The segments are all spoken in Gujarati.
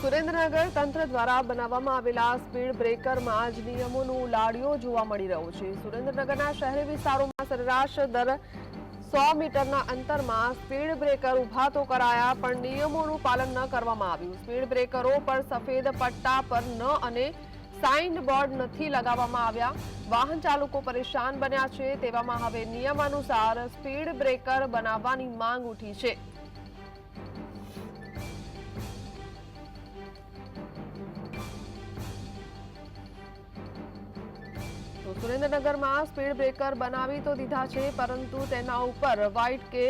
સુરેન્દ્રનગર તંત્ર દ્વારા બનાવવામાં આવેલા સ્પીડ બ્રેકરમાં જ નિયમોનું લાડીઓ જોવા મળી રહ્યું છે. સુરેન્દ્રનગરના શહેરી વિસ્તારોમાં સરેરાશ દર સો મીટરના અંતરમાં સ્પીડ બ્રેકર ઊભા તો કરાયા, પણ નિયમોનું પાલન ન કરવામાં આવ્યું. સ્પીડ બ્રેકરો પર સફેદ પટ્ટા પર ન અને સાઇન બોર્ડ નથી લગાવવામાં આવ્યા. વાહન ચાલકો પરેશાન બન્યા છે, તેવામાં હવે નિયમાનુસાર સ્પીડ બ્રેકર બનાવવાની માંગ ઉઠી છે. તો સુરેન્દ્રનગરમાં સ્પીડ બ્રેકર બનાવી તો દીધા છે, પરંતુ તેના ઉપર વ્હાઇટ કે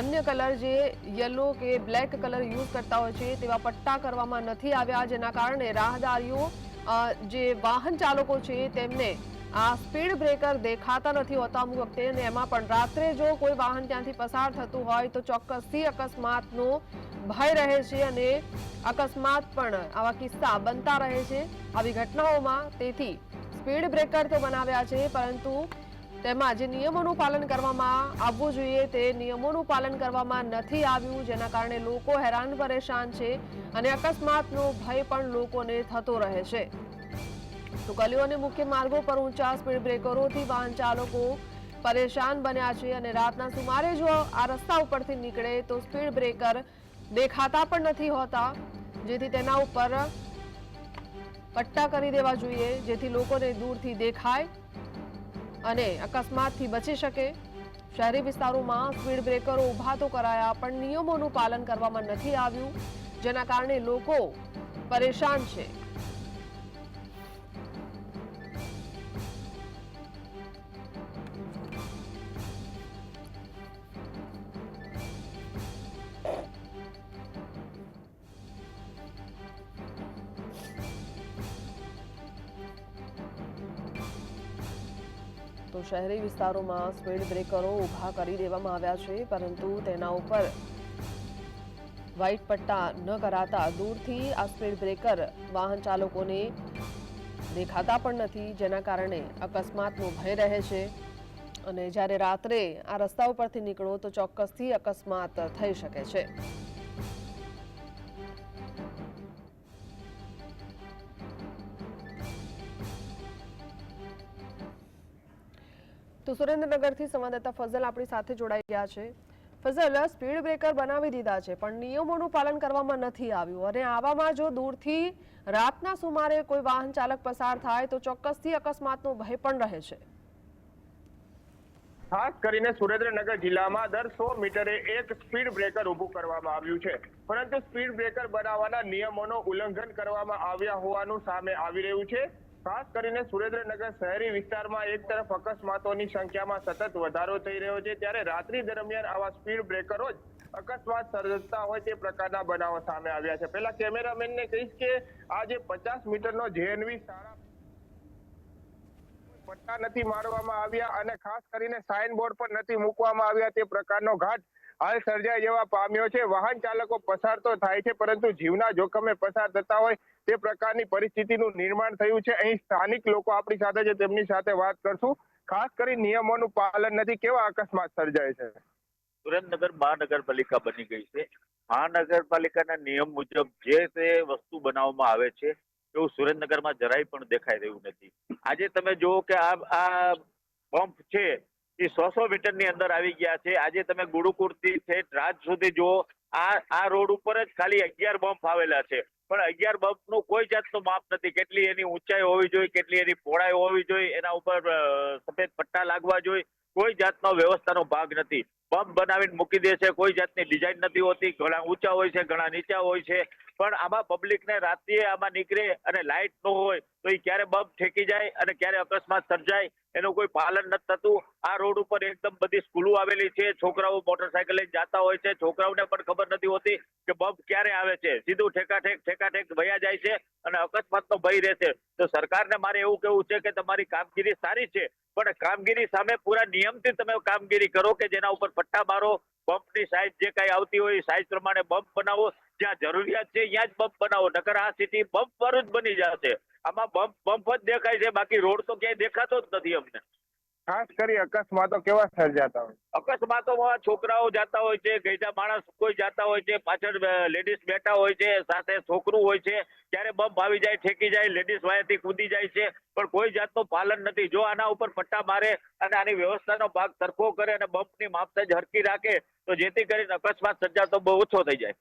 અન્ય કલર જે યલો કે બ્લેક કલર યુઝ કરતા હોય છે, તેવા પટ્ટા કરવામાં નથી આવ્યા, જેના કારણે રાહદારીઓ જે વાહન ચાલકો છે, તેમને આ સ્પીડ બ્રેકર દેખાતા નથી હોતા અમુક વખતે, અને એમાં પણ રાત્રે જો કોઈ વાહન ત્યાંથી પસાર થતું હોય, તો ચોક્કસથી અકસ્માતનો ભય રહે છે, અને અકસ્માત પણ આવા કિસ્સા બનતા રહે છે. આવી ઘટનાઓમાં તેથી સ્પીડ બ્રેકર તો બનાવ્યા છે, પરંતુ તેમાં જે નિયમોનું પાલન કરવામાં આવવું જોઈએ તે નિયમોનું પાલન કરવામાં નથી આવ્યું, જેના કારણે લોકો હેરાન પરેશાન છે અને અકસ્માતનો ભય પણ લોકોને થતો રહે છે. તો ગલીઓ અને મુખ્ય માર્ગો પર ઊંચા સ્પીડ બ્રેકરોથી વાહન ચાલકો પરેશાન બન્યા છે અને રાતના સુમારે જો આ રસ્તા ઉપરથી નીકળે તો સ્પીડ બ્રેકર દેખાતા પણ નથી હોતા, જેથી તેના ઉપર પટ્ટા કરી દેવા જોઈએ, જેથી લોકોને દૂરથી દેખાય અને અકસ્માતથી બચી શકે. શહેરી વિસ્તારોમાં સ્પીડ બ્રેકરો ઊભા તો કરાયા, પણ નિયમોનું પાલન કરવામાં નથી આવ્યું, જેના કારણે લોકો પરેશાન છે. તો શહેરી વિસ્તારોમાં સ્પીડ બ્રેકરો ઊભા કરી દેવામાં આવ્યા છે, પરંતુ તેના ઉપર વ્હાઇટ પટ્ટા ન કરાતા દૂરથી આ સ્પીડ બ્રેકર વાહન ચાલકોને દેખાતા પણ નથી, જેના કારણે અકસ્માતનો ભય રહે છે. અને જ્યારે રાત્રે આ રસ્તા ઉપરથી નીકળો તો ચોક્કસથી અકસ્માત થઈ શકે છે. તો સુરેન્દ્રનગરથી સંવાદદાતા ફઝલ આપણી સાથે જોડાઈ ગયા છે. ફઝલ, સ્પીડ બ્રેકર બનાવી દીધા છે, પણ નિયમોનું પાલન કરવામાં નથી આવ્યું. અને આવામાં જો દૂરથી રાતના સુમારે કોઈ વાહન ચાલક પસાર થાય, તો ચોક્કસથી અકસ્માતનો ભય પણ રહે છે. ખાસ કરીને સુરેન્દ્રનગર જિલ્લામાં દર સો મીટરે એક સ્પીડ બ્રેકર ઊભું કરવામાં આવ્યું છે. પરંતુ સ્પીડ બ્રેકર બનાવવાના નિયમોનું ઉલ્લંઘન કરવામાં આવ્યા હોવાનું સામે આવી રહ્યું છે. ખાસ કરીને સુરેન્દ્રનગર શહેરી વિસ્તારમાં એક તરફ અકસ્માતોની સંખ્યામાં સતત વધારો થઈ રહ્યો છે, ત્યારે રાત્રિ દરમિયાન આવા સ્પીડ બ્રેકરો જ અકસ્માત સર્જતા હોય તે પ્રકારના બનાવો સામે આવ્યા છે. પેલા કેમેરામેનને કહીશ કે આ જે પચાસ મીટરનો જેએનવી શાળા પટ્ટા નથી મારવામાં આવ્યા અને ખાસ કરીને સાઇન બોર્ડ પણ નથી મૂકવામાં આવ્યા તે પ્રકારનો ઘાટ હાલ સર્જાય જવા પામ્યો છે. વાહન ચાલકો પસાર તો થાય છે, પરંતુ જીવના જોખમે પસાર થતા હોય તે પ્રકારની પરિસ્થિતિનું નિર્માણ થયું છે. અહીં સ્થાનિક લોકો આપણી સાથે છે, તેમની સાથે વાત કરશું. ખાસ કરી નિયમોનું પાલન નથી, કેવા અકસ્માત સર્જાય છે? સુરેન્દ્રનગર મહાનગરપાલિકા બની ગઈ છે. મહાનગરપાલિકાના નિયમ મુજબ જે તે વસ્તુ બનાવવામાં આવે છે, એવું સુરેન્દ્રનગરમાં જરાય પણ દેખાઈ રહ્યું નથી. આજે તમે જુઓ કે આ આ પંપ છે એ સો સો મીટરની અંદર આવી ગયા છે. આજે તમે ગુરુકુળથી ઠેઠ રાજ સુધી જુઓ, આ આ રોડ ઉપર જ ખાલી અગિયાર બમ્પ આવેલા છે. પણ અગિયાર બમ્પનું કોઈ જાતનું માપ નથી. કેટલી એની ઊંચાઈ હોવી જોઈએ, કેટલી એની પહોળાઈ હોવી જોઈએ, એના ઉપર સફેદ પટ્ટા લાગવા જોઈએ. કોઈ જાતનો વ્યવસ્થાનો ભાગ નથી. પંપ બનાવીને મૂકી દે કોઈ જાતની ડિઝાઇન નથી હોતી, ઘણા ઊંચા હોય છે, ઘણા નીચા હોય છે. પણ આમાં પબ્લિકને રાત્રિએ આમાં નીકળે અને લાઇટ ન હોય, તો એ ક્યારે બમ્પ ઠેકી જાય અને ક્યારે અકસ્માત સર્જાય, એનું કોઈ પાલન નથી થતું. આ રોડ ઉપર એકદમ બધી સ્કૂલો આવેલી છે, છોકરાઓ મોટરસાયકલ લઈને જતા હોય છે. છોકરાઓને પણ ખબર નથી હોતી કે બમ્પ ક્યારે આવે છે. સીધું ઠેકાઠેક ઠેકાઠેક વયા જાય છે અને અકસ્માતનો ભય રહેશે તો સરકારને મારે એવું કેવું છે કે તમારી કામગીરી સારી છે પણ કામગીરી સામે પૂરા નિયમથી તમે કામગીરી કરો કે જેના ઉપર પટ્ટા મારો, બમ્પની સાઇઝ જે કાંઈ આવતી હોય એ સાઇઝ પ્રમાણે બમ્પ બનાવો, જ્યાં જરૂરિયાત છે ત્યાં જ બમ્પ બનાવો, નકર આ સિટી બમ્પ પર જ બની જશે. આમાં બમ્પ બમ્પ જ દેખાય છે, બાકી રોડ તો ક્યાંય દેખાતો જ નથી અમને. ખાસ કરી અકસ્માતો કેવા સર્જાતા હોય? અકસ્માતોમાં છોકરાઓ જાતા હોય છે ગઈઢા માણસ કોઈ જાતા હોય છે પાછળ લેડીઝ બેઠા હોય છે સાથે છોકરું હોય છે ત્યારે બમ્પ આવી જાય ઠેકી જાય લેડીઝ વાયાથી કૂદી જાય છે પણ કોઈ જાતનું પાલન નથી. જો આના ઉપર પટ્ટા મારે અને આની વ્યવસ્થાનો ભાગ સરખો કરે અને બમ્પની માપસાજ હરકી રાખે તો જેથી કરીને અકસ્માત સર્જાતો બહુ ઓછો થઈ જાય.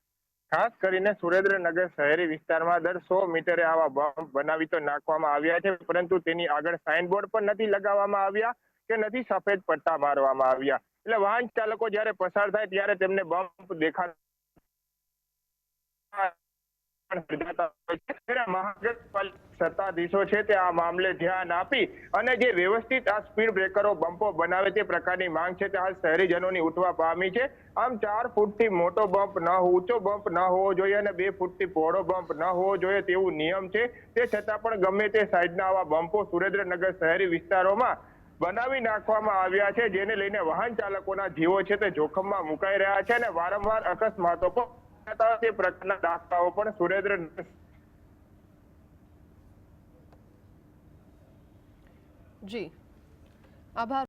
ખાસ કરીને સુરેન્દ્રનગર શહેરી વિસ્તારમાં દર સો મીટરે આવા બમ્પ બનાવી તો નાખવામાં આવ્યા છે પરંતુ તેની આગળ સાઇનબોર્ડ પણ નથી લગાવવામાં આવ્યા. કે નથી સફેદ પટ્ટા મારવામાં આવ્યા. એટલે વાહન ચાલકો જ્યારે પસાર થાય ત્યારે તેમને બમ્પ દેખાતા સત્તાધીશો છે તે આ મામલે ધ્યાન આપી અને જે વ્યવસ્થિત આ સ્પીડ બ્રેકરો બમ્પો બનાવે તે પ્રકારની માંગ છે તે હાલ શહેરીજનોની ઉઠવા પામી છે. આમ ચાર ફૂટથી મોટો બમ્પ ન ઊંચો બમ્પ ન હોવો જોઈએ અને બે ફૂટથી પહોળો બમ્પ ન હોવો જોઈએ તેવું નિયમ છે. તે છતાં પણ ગમે તે સાઈડના આવા બમ્પો સુરેન્દ્રનગર શહેરી વિસ્તારોમાં બનાવી નાખવામાં આવ્યા છે, જેને લઈને વાહન ચાલકોના જીવો છે તે જોખમમાં મુકાઈ રહ્યા છે અને વારંવાર અકસ્માતો પણ તે પ્રકારના દાખલાઓ પણ સુરેન્દ્ર જી. આભાર.